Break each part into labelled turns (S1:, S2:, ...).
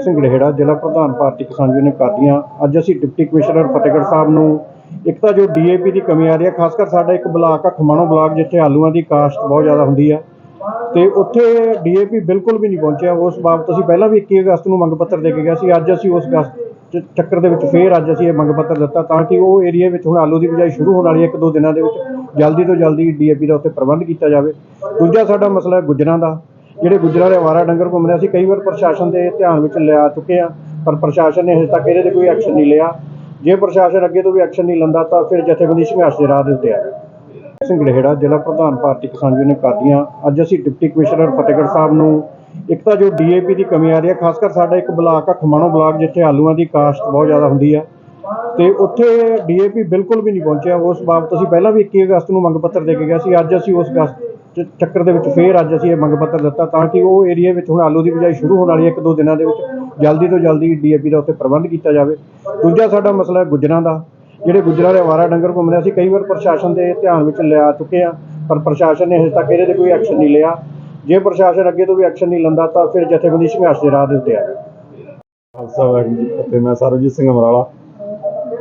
S1: ਸਿੰਘ ਗੜੇੜਾ ਜ਼ਿਲ੍ਹਾ ਪ੍ਰਧਾਨ ਭਾਰਤੀ ਕਿਸਾਨ ਯੂਨੀਅਨ ਕਰਦੀਆਂ ਅੱਜ ਅਸੀਂ ਡਿਪਟੀ ਕਮਿਸ਼ਨਰ ਫਤਿਹਗੜ੍ਹ ਸਾਹਿਬ ਨੂੰ ਇੱਕ ਤਾਂ ਜੋ ਡੀਏਪੀ ਦੀ ਕਮੀ ਆ ਰਹੀ ਹੈ ਖਾਸ ਕਰ ਸਾਡਾ ਇੱਕ ਬਲਾਕ ਆ, ਖਮਾਣੋ ਬਲਾਕ, ਜਿੱਥੇ ਆਲੂਆਂ ਦੀ ਕਾਸ਼ਤ ਬਹੁਤ ਜ਼ਿਆਦਾ ਹੁੰਦੀ ਆ। ਤੇ ਉੱਥੇ ਡੀਏਪੀ ਬਿਲਕੁਲ ਵੀ ਨਹੀਂ ਪਹੁੰਚਿਆ। ਉਸ ਬਾਬਤ ਅਸੀਂ ਪਹਿਲਾਂ ਵੀ 21 ਅਗਸਤ ਨੂੰ ਮੰਗ ਪੱਤਰ ਦੇ ਕੇ ਗਿਆ ਸੀ। ਅੱਜ ਅਸੀਂ ਉਸ ਅਗਸਤ ਚੱਕਰ ਦੇ ਵਿੱਚ ਫੇਰ ਅੱਜ ਅਸੀਂ ਇਹ ਮੰਗ ਪੱਤਰ ਦਿੱਤਾ ਤਾਂ ਕਿ ਉਹ ਏਰੀਆ ਵਿੱਚ ਹੁਣ ਆਲੂ ਦੀ ਬਿਜਾਈ ਸ਼ੁਰੂ ਹੋਣ ਵਾਲੀ ਹੈ ਇੱਕ ਦੋ ਦਿਨਾਂ ਦੇ ਵਿੱਚ ਜਲਦੀ ਤੋਂ ਜਲਦੀ ਡੀਏਪੀ ਦਾ ਉੱਥੇ ਪ੍ਰਬੰਧ ਕੀਤਾ ਜਾਵੇ। ਦੂਜਾ ਸਾਡਾ ਮਸਲਾ ਹੈ ਗੁੱਜਰਾਂ ਦਾ। ਜਿਹੜੇ ਗੁੱਜਰਾਂ ਦੇ ਆਵਾਰਾ ਡੰਗਰ ਘੁੰਮਦੇ ਅਸੀਂ ਕਈ ਵਾਰ ਪ੍ਰਸ਼ਾਸਨ ਦੇ ਧਿਆਨ ਵਿੱਚ ਲਿਆ ਚੁੱਕੇ ਆ, ਪਰ ਪ੍ਰਸ਼ਾਸਨ ਨੇ ਹਜੇ ਤੱਕ ਇਹਦੇ ਤੇ ਕੋਈ ਐਕਸ਼ਨ ਨਹੀਂ ਲਿਆ। ਜੇ ਪ੍ਰਸ਼ਾਸਨ ਅੱਗੇ ਤੋਂ ਵੀ ਐਕਸ਼ਨ ਨਹੀਂ ਲੈਂਦਾ, ਤਾਂ ਫਿਰ ਜਥੇਬੰਦੀ ਸੰਘਰਸ਼ ਦੇ ਰਾਹ ਦੇ ਉੱਤੇ ਆ ਜਾਵੇ ਸਿੰਘ ਗੜੇੜਾ ਜ਼ਿਲ੍ਹਾ ਪ੍ਰਧਾਨ ਭਾਰਤੀ ਕਿਸਾਨ ਯੂਨੀਅਨ ਕਰਦੀਆਂ ਅੱਜ ਅਸੀਂ ਡਿਪਟੀ ਕਮਿਸ਼ਨਰ ਫਤਿਹਗੜ੍ਹ ਸਾਹਿਬ ਨੂੰ ਇੱਕ ਤਾਂ ਜੋ ਡੀਏਪੀ ਦੀ ਕਮੀ ਆ ਰਹੀ ਹੈ, ਖਾਸ ਕਰ ਸਾਡਾ ਇੱਕ ਬਲਾਕ ਆ, ਖਮਾਣੋ ਬਲਾਕ, ਜਿੱਥੇ ਆਲੂਆਂ ਦੀ ਕਾਸ਼ਤ ਬਹੁਤ ਜ਼ਿਆਦਾ ਹੁੰਦੀ ਆ, ਤੇ ਉੱਥੇ ਡੀਏਪੀ ਬਿਲਕੁਲ ਵੀ ਨਹੀਂ ਪਹੁੰਚਿਆ। ਉਸ ਬਾਬਤ ਅਸੀਂ ਪਹਿਲਾਂ ਵੀ 21 ਅਗਸਤ ਨੂੰ ਮੰਗ ਪੱਤਰ ਦੇ ਕੇ ਗਏ ਸੀ, ਅੱਜ ਅਸੀਂ ਉਸ ਅਗਸਤ ਚ- ਚੱਕਰ ਦੇ ਵਿੱਚ ਫੇਰ ਅੱਜ ਅਸੀਂ ਇਹ ਮੰਗ ਪੱਤਰ ਦਿੱਤਾ ਤਾਂ ਕਿ ਉਹ ਏਰੀਆ ਵਿੱਚ ਹੁਣ ਆਲੂ ਦੀ ਬਿਜਾਈ ਸ਼ੁਰੂ ਹੋਣ ਵਾਲੀ ਹੈ, ਇੱਕ ਦੋ ਦਿਨਾਂ ਦੇ ਵਿੱਚ ਜਲਦੀ ਤੋਂ ਜਲਦੀ ਡੀਏਪੀ ਦਾ ਉੱਥੇ ਪ੍ਰਬੰਧ ਕੀਤਾ ਜਾਵੇ। ਦੂਜਾ ਸਾਡਾ ਮਸਲਾ ਹੈ ਗੁੱਜਰਾਂ ਦਾ। ਜਿਹੜੇ ਗੁੱਜਰਾਂ ਦੇ ਆਵਾਰਾ ਡੰਗਰ ਘੁੰਮਦੇ ਅਸੀਂ ਕਈ ਵਾਰ ਪ੍ਰਸ਼ਾਸਨ ਦੇ ਧਿਆਨ ਵਿੱਚ ਲਿਆ ਚੁੱਕੇ ਆ, ਪਰ ਪ੍ਰਸ਼ਾਸਨ ਨੇ ਹਜੇ ਤੱਕ ਇਹਦੇ ਤੇ ਕੋਈ ਐਕਸ਼ਨ ਨਹੀਂ ਲਿਆ। ਜੇ ਪ੍ਰਸ਼ਾਸਨ ਅੱਗੇ ਤੋਂ ਵੀ ਐਕਸ਼ਨ ਨਹੀਂ ਲੈਂਦਾ ਤਾਂ ਫਿਰ ਜਥੇਬੰਦੀ ਸੰਘਰਸ਼ ਦੇ ਰਾਹ ਦੇ ਉੱਤੇ ਆ
S2: ਖਾਲਸਾ ਵਾਹਿਗੁਰੂ ਜੀ ਕੀ ਫਤਿਹ ਮੈਂ Sarabjit Singh Amrala,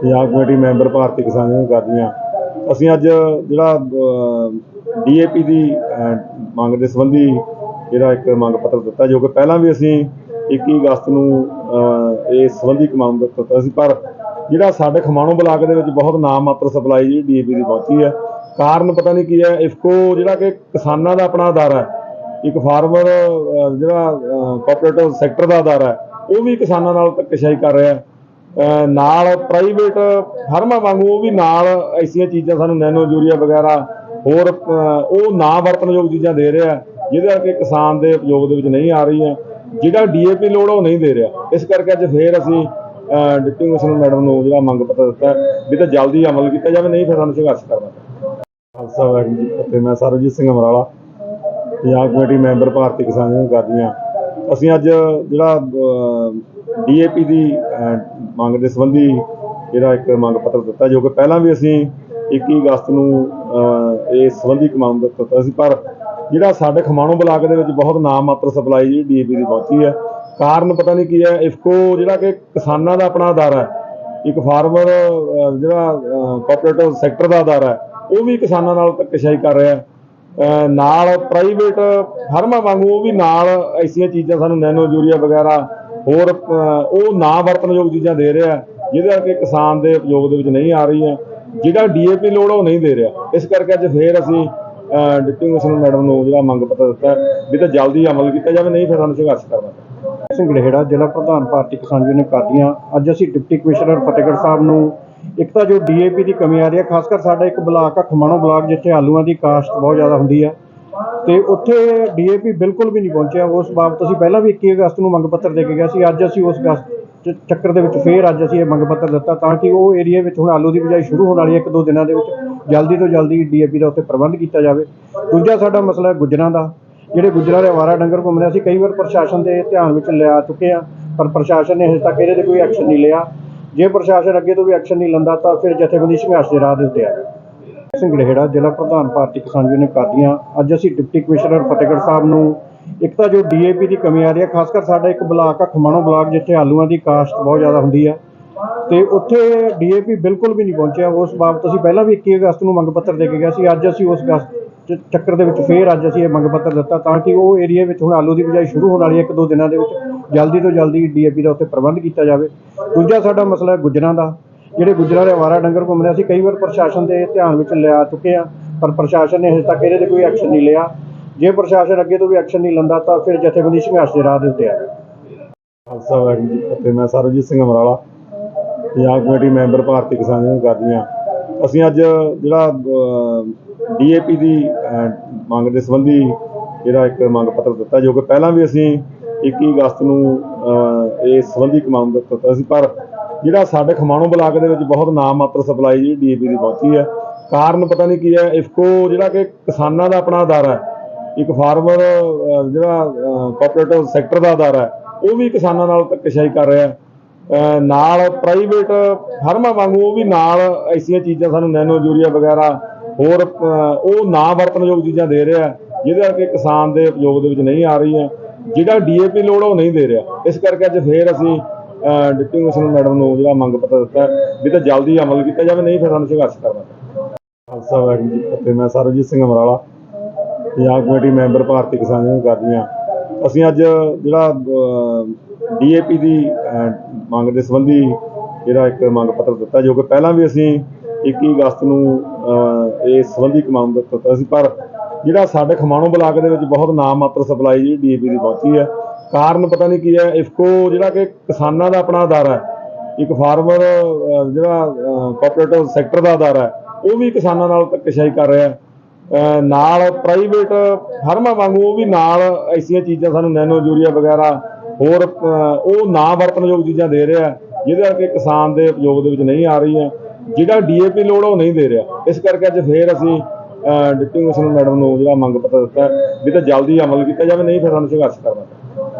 S2: Punjab committee member Bharti Kisan union Qadian ਅਸੀਂ ਅੱਜ ਜਿਹੜਾ ਡੀਏਪੀ ਦੀ ਮੰਗ ਦੇ ਸੰਬੰਧੀ ਜਿਹੜਾ ਇੱਕ ਮੰਗ ਪੱਤਰ ਦਿੱਤਾ ਜੋ ਕਿ ਪਹਿਲਾਂ ਵੀ ਅਸੀਂ 21 ਅਗਸਤ ਨੂੰ ਅਹ, ਇਸ ਸੰਬੰਧੀ ਮੰਗ ਦਿੱਤਾ ਸੀ ਪਰ ਜਿਹੜਾ ਸਾਡੇ ਖਮਾਣੋ ਬਲਾਕ ਦੇ ਵਿੱਚ ਬਹੁਤ ਨਾਮ ਮਾਤਰ ਸਪਲਾਈ ਜਿਹੜੀ ਡੀਏਪੀ ਦੀ ਪਹੁੰਚੀ ਹੈ ਕਾਰਨ ਪਤਾ ਨਹੀਂ ਕੀ ਹੈ ਇਫਕੋ ਜਿਹੜਾ ਕਿ ਕਿਸਾਨਾਂ ਦਾ ਆਪਣਾ ਅਦਾਰਾ ਹੈ ਇੱਕ ਫਾਰਮਰ ਜਿਹੜਾ ਕੋਆਪਰੇਟਿਵ ਸੈਕਟਰ ਦਾ ਅਦਾਰਾ ਹੈ ਉਹ ਵੀ ਕਿਸਾਨਾਂ ਨਾਲ ਧੱਕੇਸ਼ਾਹੀ ਕਰ ਰਿਹਾ ਹੈ। ਨਾਲ ਪ੍ਰਾਈਵੇਟ ਫਰਮਾਂ ਵਾਂਗੂ ਉਹ ਵੀ ਨਾਲ ਐਸੀਆਂ ਚੀਜ਼ਾਂ ਸਾਨੂੰ ਨੈਨੋ ਯੂਰੀਆ ਵਗੈਰਾ ਹੋਰ ਉਹ ਨਾ ਵਰਤਣਯੋਗ ਚੀਜ਼ਾਂ ਦੇ ਰਿਹਾ, ਜਿਹਦੇ ਕਰਕੇ ਕਿਸਾਨ ਦੇ ਉਪਯੋਗ ਦੇ ਵਿੱਚ ਨਹੀਂ ਆ ਰਹੀਆਂ ਜਿਹੜਾ ਡੀਏਪੀ ਲੋੜ ਉਹ ਨਹੀਂ ਦੇ ਰਿਹਾ। ਇਸ ਕਰਕੇ ਅੱਜ ਫੇਰ ਅਸੀਂ ਡਿਪਟੀ ਕਮਿਸ਼ਨਰ ਮੈਡਮ ਨੂੰ ਜਿਹੜਾ ਮੰਗ ਪੱਤਰ ਦਿੱਤਾ ਵੀ ਤਾਂ ਜਲਦੀ ਅਮਲ ਕੀਤਾ ਜਾਵੇ, ਨਹੀਂ ਫਿਰ ਸਾਨੂੰ ਸੰਘਰਸ਼ ਕਰਨਾ ਪੈਣਾ। ਖਾਲਸਾ ਵਾਹਿਗੁਰੂ ਜੀ ਕੀ ਮੈਂ Sarabjit Singh Amrala, Punjab committee member Bharti Kisan union ਕਰਦੀਆਂ ਅਸੀਂ ਅੱਜ ਜਿਹੜਾ ਡੀਏਪੀ ਦੀ ਮੰਗ ਦੇ ਸੰਬੰਧੀ ਜਿਹੜਾ ਇੱਕ ਮੰਗ ਪੱਤਰ ਦਿੱਤਾ ਜੋ ਕਿ ਪਹਿਲਾਂ ਵੀ ਅਸੀਂ 21 ਅਗਸਤ ਨੂੰ ਅਹ, ਇਸ ਸੰਬੰਧੀ ਮੰਗ ਦਿੱਤਾ ਸੀ ਪਰ ਜਿਹੜਾ ਸਾਡੇ ਖਮਾਣੋ ਬਲਾਕ ਦੇ ਵਿੱਚ ਬਹੁਤ ਨਾਮ ਮਾਤਰ ਸਪਲਾਈ ਜਿਹੜੀ ਡੀਏਪੀ ਦੀ ਪਹੁੰਚੀ ਹੈ ਕਾਰਨ ਪਤਾ ਨਹੀਂ ਕੀ ਹੈ ਇਫਕੋ ਜਿਹੜਾ ਕਿ ਕਿਸਾਨਾਂ ਦਾ ਆਪਣਾ ਅਦਾਰਾ ਹੈ ਇੱਕ ਫਾਰਮਰ ਜਿਹੜਾ ਕੋਆਪਰੇਟਿਵ ਸੈਕਟਰ ਦਾ ਅਦਾਰਾ ਹੈ ਉਹ ਵੀ ਕਿਸਾਨਾਂ ਨਾਲ ਧੱਕੇਸ਼ਾਹੀ ਕਰ ਰਿਹਾ ਹੈ। ਨਾਲ ਪ੍ਰਾਈਵੇਟ ਫਰਮਾਂ ਵਾਂਗੂ ਉਹ ਵੀ ਨਾਲ ਐਸੀਆਂ ਚੀਜ਼ਾਂ ਸਾਨੂੰ ਨੈਨੋ ਯੂਰੀਆ ਵਗੈਰਾ ਹੋਰ ਉਹ ਨਾ ਵਰਤਣਯੋਗ ਚੀਜ਼ਾਂ ਦੇ ਰਿਹਾ, ਜਿਹਦੇ ਕਰਕੇ ਕਿਸਾਨ ਦੇ ਉਪਯੋਗ ਦੇ ਵਿੱਚ ਨਹੀਂ ਆ ਰਹੀਆਂ। ਜਿਹੜਾ ਡੀਏਪੀ ਲੋੜ ਉਹ ਨਹੀਂ ਦੇ ਰਿਹਾ। ਇਸ ਕਰਕੇ ਅੱਜ ਫੇਰ ਅਸੀਂ ਡਿਪਟੀ ਕਮਿਸ਼ਨਰ ਮੈਡਮ ਨੂੰ ਜਿਹੜਾ ਮੰਗ ਪੱਤਰ ਦਿੱਤਾ ਵੀ ਤਾਂ ਜਲਦੀ ਅਮਲ ਕੀਤਾ ਜਾਵੇ, ਨਹੀਂ ਫਿਰ ਸਾਨੂੰ ਸੰਘਰਸ਼ ਕਰਨਾ
S1: ਸਿੰਘ ਗੜੇੜਾ ਜ਼ਿਲ੍ਹਾ ਪ੍ਰਧਾਨ ਭਾਰਤੀ ਕਿਸਾਨ ਯੂਨੀਅਨ ਕਰਦੀਆਂ ਅੱਜ ਅਸੀਂ ਡਿਪਟੀ ਕਮਿਸ਼ਨਰ ਫਤਿਹਗੜ੍ਹ ਸਾਹਿਬ ਨੂੰ ਇੱਕ ਤਾਂ ਜੋ ਡੀਏਪੀ ਦੀ ਕਮੀ ਆ ਰਹੀ ਹੈ, ਖਾਸ ਕਰ ਸਾਡਾ ਇੱਕ ਬਲਾਕ ਆ, ਖਮਾਣੋ ਬਲਾਕ, ਜਿੱਥੇ ਆਲੂਆਂ ਦੀ ਕਾਸ਼ਤ ਬਹੁਤ ਜ਼ਿਆਦਾ ਹੁੰਦੀ ਆ। ਤੇ ਉੱਥੇ ਡੀਏਪੀ ਬਿਲਕੁਲ ਵੀ ਨਹੀਂ ਪਹੁੰਚਿਆ। ਉਸ ਬਾਬਤ ਅਸੀਂ ਪਹਿਲਾਂ ਵੀ 21 ਅਗਸਤ ਨੂੰ ਮੰਗ ਪੱਤਰ ਦੇ ਕੇ ਗਿਆ ਸੀ। ਅੱਜ ਅਸੀਂ ਉਸ ਅਗਸਤ ਚੱਕਰ ਦੇ ਵਿੱਚ ਫੇਰ ਅੱਜ ਅਸੀਂ ਇਹ ਮੰਗ ਪੱਤਰ ਦਿੱਤਾ ਤਾਂ ਕਿ ਉਹ ਏਰੀਆ ਵਿੱਚ ਹੁਣ ਆਲੂ ਦੀ ਬਿਜਾਈ ਸ਼ੁਰੂ ਹੋਣ ਵਾਲੀ ਹੈ, ਇੱਕ ਦੋ ਦਿਨਾਂ ਦੇ ਵਿੱਚ ਜਲਦੀ ਤੋਂ ਜਲਦੀ ਡੀਏਪੀ ਦਾ ਉੱਥੇ ਪ੍ਰਬੰਧ ਕੀਤਾ ਜਾਵੇ। ਦੂਜਾ ਸਾਡਾ ਮਸਲਾ ਹੈ ਗੁੱਜਰਾਂ ਦਾ। ਜਿਹੜੇ ਗੁੱਜਰਾਂ ਦੇ ਆਵਾਰਾ ਡੰਗਰ ਘੁੰਮਦੇ ਅਸੀਂ ਕਈ ਵਾਰ ਪ੍ਰਸ਼ਾਸਨ ਦੇ ਧਿਆਨ ਵਿੱਚ ਲਿਆ ਚੁੱਕੇ ਆ, ਪਰ ਪ੍ਰਸ਼ਾਸਨ ਨੇ ਹਜੇ ਤੱਕ ਇਹਦੇ ਤੇ ਕੋਈ ਐਕਸ਼ਨ ਨਹੀਂ ਲਿਆ। ਜੇ ਪ੍ਰਸ਼ਾਸਨ ਅੱਗੇ ਤੋਂ ਵੀ ਐਕਸ਼ਨ ਨਹੀਂ ਲੈਂਦਾ ਤਾਂ ਫਿਰ ਜਥੇਬੰਦੀ ਸੰਘਰਸ਼ ਦੇ ਰਾਹ ਦੇ ਉੱਤੇ ਆ ਜਾਵੇ ਸਿੰਘ ਗੜੇੜਾ ਜ਼ਿਲ੍ਹਾ ਪ੍ਰਧਾਨ ਭਾਰਤੀ ਕਿਸਾਨ ਯੂਨੀਅਨ ਕਾਦੀਆਂ। ਅੱਜ ਅਸੀਂ ਡਿਪਟੀ ਕਮਿਸ਼ਨਰ ਫਤਿਹਗੜ੍ਹ ਸਾਹਿਬ ਨੂੰ ਇੱਕ ਤਾਂ ਜੋ ਡੀਏਪੀ ਦੀ ਕਮੀ ਆ ਰਹੀ ਹੈ, ਖਾਸ ਕਰ ਸਾਡਾ ਇੱਕ ਬਲਾਕ ਆ, ਖਮਾਣੋ ਬਲਾਕ, ਜਿੱਥੇ ਆਲੂਆਂ ਦੀ ਕਾਸ਼ਤ ਬਹੁਤ ਜ਼ਿਆਦਾ ਹੁੰਦੀ ਆ। ਤੇ ਉੱਥੇ ਡੀਏਪੀ ਬਿਲਕੁਲ ਵੀ ਨਹੀਂ ਪਹੁੰਚਿਆ। ਉਸ ਬਾਬਤ ਅਸੀਂ ਪਹਿਲਾਂ ਵੀ 21 ਅਗਸਤ ਨੂੰ ਮੰਗ ਪੱਤਰ ਦੇ ਕੇ ਗਏ ਸੀ। ਅੱਜ ਅਸੀਂ ਉਸ ਅਗਸਤ ਚ- ਚੱਕਰ ਦੇ ਵਿੱਚ ਫੇਰ ਅੱਜ ਅਸੀਂ ਇਹ ਮੰਗ ਪੱਤਰ ਦਿੱਤਾ ਤਾਂ ਕਿ ਉਹ ਏਰੀਆ ਵਿੱਚ ਹੁਣ ਆਲੂ ਦੀ ਬਿਜਾਈ ਸ਼ੁਰੂ ਹੋਣ ਵਾਲੀ ਹੈ, ਇੱਕ ਦੋ ਦਿਨਾਂ ਦੇ ਵਿੱਚ ਜਲਦੀ ਤੋਂ ਜਲਦੀ ਡੀਏਪੀ ਦਾ ਉੱਥੇ ਪ੍ਰਬੰਧ ਕੀਤਾ ਜਾਵੇ। ਦੂਜਾ ਸਾਡਾ ਮਸਲਾ ਹੈ ਗੁੱਜਰਾਂ ਦਾ, ਜਿਹੜੇ ਗੁੱਜਰਾਂ ਦੇ ਆਵਾਰਾ ਡੰਗਰ ਘੁੰਮਦੇ ਅਸੀਂ ਕਈ ਵਾਰ ਪ੍ਰਸ਼ਾਸਨ ਦੇ ਧਿਆਨ ਵਿੱਚ ਲਿਆ ਚੁੱਕੇ ਆ, ਪਰ ਪ੍ਰਸ਼ਾਸਨ ਨੇ ਹਜੇ ਤੱਕ ਇਹਦੇ ਤੇ ਕੋਈ ਐਕਸ਼ਨ ਨਹੀਂ ਲਿਆ। ਜੇ ਪ੍ਰਸ਼ਾਸਨ ਅੱਗੇ ਤੋਂ ਵੀ ਐਕਸ਼ਨ ਨਹੀਂ ਲੈਂਦਾ ਤਾਂ ਫਿਰ ਜਥੇਬੰਦੀ ਸੰਘਰਸ਼ ਦੇ ਰਾਹ ਦੇ ਉੱਤੇ ਆ
S2: ਖਾਲਸਾ ਵਾਹਿਗੁਰੂ ਜੀ ਕੀ ਫਤਿਹ, ਮੈਂ Sarabjit Singh Amrala, Punjab committee member Bharti Kisan union Qadian ਅਸੀਂ ਅੱਜ ਜਿਹੜਾ ਡੀਏਪੀ ਦੀ ਮੰਗ ਦੇ ਸੰਬੰਧੀ ਜਿਹੜਾ ਇੱਕ ਮੰਗ ਪੱਤਰ ਦਿੱਤਾ ਜੋ ਕਿ ਪਹਿਲਾਂ ਵੀ ਅਸੀਂ 21 ਅਗਸਤ ਨੂੰ ਅਹ, ਇਸ ਸੰਬੰਧੀ ਇੱਕ ਮੰਗ ਦਿੱਤਾ ਸੀ ਪਰ ਜਿਹੜਾ ਸਾਡੇ ਖਮਾਣੋ ਬਲਾਕ ਦੇ ਵਿੱਚ ਬਹੁਤ ਨਾਮ ਮਾਤਰ ਸਪਲਾਈ ਜਿਹੜੀ ਡੀਏਪੀ ਦੀ ਪਹੁੰਚੀ ਹੈ ਕਾਰਨ ਪਤਾ ਨਹੀਂ ਕੀ ਹੈ ਇਫਕੋ ਜਿਹੜਾ ਕਿ ਕਿਸਾਨਾਂ ਦਾ ਆਪਣਾ ਅਦਾਰਾ ਹੈ ਇੱਕ ਫਾਰਮਰ ਜਿਹੜਾ ਕੋਆਪਰੇਟਿਵ ਸੈਕਟਰ ਦਾ ਅਦਾਰਾ ਹੈ ਉਹ ਵੀ ਕਿਸਾਨਾਂ ਨਾਲ ਧੱਕੇਸ਼ਾਹੀ ਕਰ ਰਿਹਾ ਹੈ। ਨਾਲ ਪ੍ਰਾਈਵੇਟ ਫਰਮਾਂ ਵਾਂਗੂ ਉਹ ਵੀ ਨਾਲ ਐਸੀਆਂ ਚੀਜ਼ਾਂ ਸਾਨੂੰ ਨੈਨੋ ਯੂਰੀਆ ਵਗੈਰਾ ਹੋਰ ਉਹ ਨਾ ਵਰਤਣਯੋਗ ਚੀਜ਼ਾਂ ਦੇ ਰਿਹਾ, ਜਿਹਦੇ ਕਰਕੇ ਕਿਸਾਨ ਦੇ ਉਪਯੋਗ ਦੇ ਵਿੱਚ ਨਹੀਂ ਆ ਰਹੀਆਂ ਜਿਹੜਾ ਡੀਏਪੀ ਲੋੜ ਉਹ ਨਹੀਂ ਦੇ ਰਿਹਾ। ਇਸ ਕਰਕੇ ਅੱਜ ਫੇਰ ਅਸੀਂ ਡਿਪਟੀ ਕਮਿਸ਼ਨਰ ਮੈਡਮ ਨੂੰ ਜਿਹੜਾ ਮੰਗ ਪੱਤਰ ਦਿੱਤਾ ਵੀ ਤਾਂ ਜਲਦੀ ਅਮਲ ਕੀਤਾ ਜਾਵੇ, ਨਹੀਂ ਫਿਰ ਸਾਨੂੰ ਸੰਘਰਸ਼ ਕਰਨਾ ਖਾਲਸਾ ਵਾਹਿਗੁਰੂ ਜੀ ਕੀ ਫਤਿਹ ਮੈਂ Sarabjit Singh Amrala, Punjab committee member Bharti Kisan union ਕਰਦੀਆਂ ਅਸੀਂ ਅੱਜ ਜਿਹੜਾ ਡੀਏਪੀ ਦੀ ਮੰਗ ਦੇ ਸੰਬੰਧੀ ਜਿਹੜਾ ਇੱਕ ਮੰਗ ਪੱਤਰ ਦਿੱਤਾ ਜੋ ਕਿ ਪਹਿਲਾਂ ਵੀ ਅਸੀਂ 21 ਅਗਸਤ ਨੂੰ ਅਹ, ਇਸ ਸੰਬੰਧੀ ਇੱਕ ਮੰਗ ਦਿੱਤਾ ਸੀ ਪਰ ਜਿਹੜਾ ਸਾਡੇ ਖਮਾਣੋ ਬਲਾਕ ਦੇ ਵਿੱਚ ਬਹੁਤ ਨਾਮ ਮਾਤਰ ਸਪਲਾਈ ਜਿਹੜੀ ਡੀਏਪੀ ਦੀ ਪਹੁੰਚੀ ਹੈ ਕਾਰਨ ਪਤਾ ਨਹੀਂ ਕੀ ਹੈ ਇਫਕੋ ਜਿਹੜਾ ਕਿ ਕਿਸਾਨਾਂ ਦਾ ਆਪਣਾ ਅਦਾਰਾ ਹੈ ਇੱਕ ਫਾਰਮਰ ਜਿਹੜਾ ਕੋਆਪਰੇਟਿਵ ਸੈਕਟਰ ਦਾ ਅਦਾਰਾ ਹੈ ਉਹ ਵੀ ਕਿਸਾਨਾਂ ਨਾਲ ਧੱਕੇਸ਼ਾਹੀ ਕਰ ਰਿਹਾ ਹੈ। ਨਾਲ ਪ੍ਰਾਈਵੇਟ ਫਰਮਾਂ ਵਾਂਗੂ ਉਹ ਵੀ ਨਾਲ ਐਸੀਆਂ ਚੀਜ਼ਾਂ ਸਾਨੂੰ ਨੈਨੋ ਯੂਰੀਆ ਵਗੈਰਾ ਹੋਰ ਉਹ ਨਾ ਵਰਤਣਯੋਗ ਚੀਜ਼ਾਂ ਦੇ ਰਿਹਾ, ਜਿਹਦੇ ਕਰਕੇ ਕਿਸਾਨ ਦੇ ਉਪਯੋਗ ਦੇ ਵਿੱਚ ਨਹੀਂ ਆ ਰਹੀਆਂ ਜਿਹੜਾ ਡੀਏਪੀ ਲੋੜ ਉਹ ਨਹੀਂ ਦੇ ਰਿਹਾ। ਇਸ ਕਰਕੇ ਅੱਜ ਫੇਰ ਅਸੀਂ ਡਿਪਟੀ ਕਮਿਸ਼ਨਰ ਮੈਡਮ ਨੂੰ ਜਿਹੜਾ ਮੰਗ ਪੱਤਰ ਦਿੱਤਾ, ਵੀ ਤਾਂ ਜਲਦੀ ਅਮਲ ਕੀਤਾ ਜਾਵੇ, ਨਹੀਂ ਫਿਰ ਸਾਨੂੰ ਸੰਘਰਸ਼ ਕਰਨਾ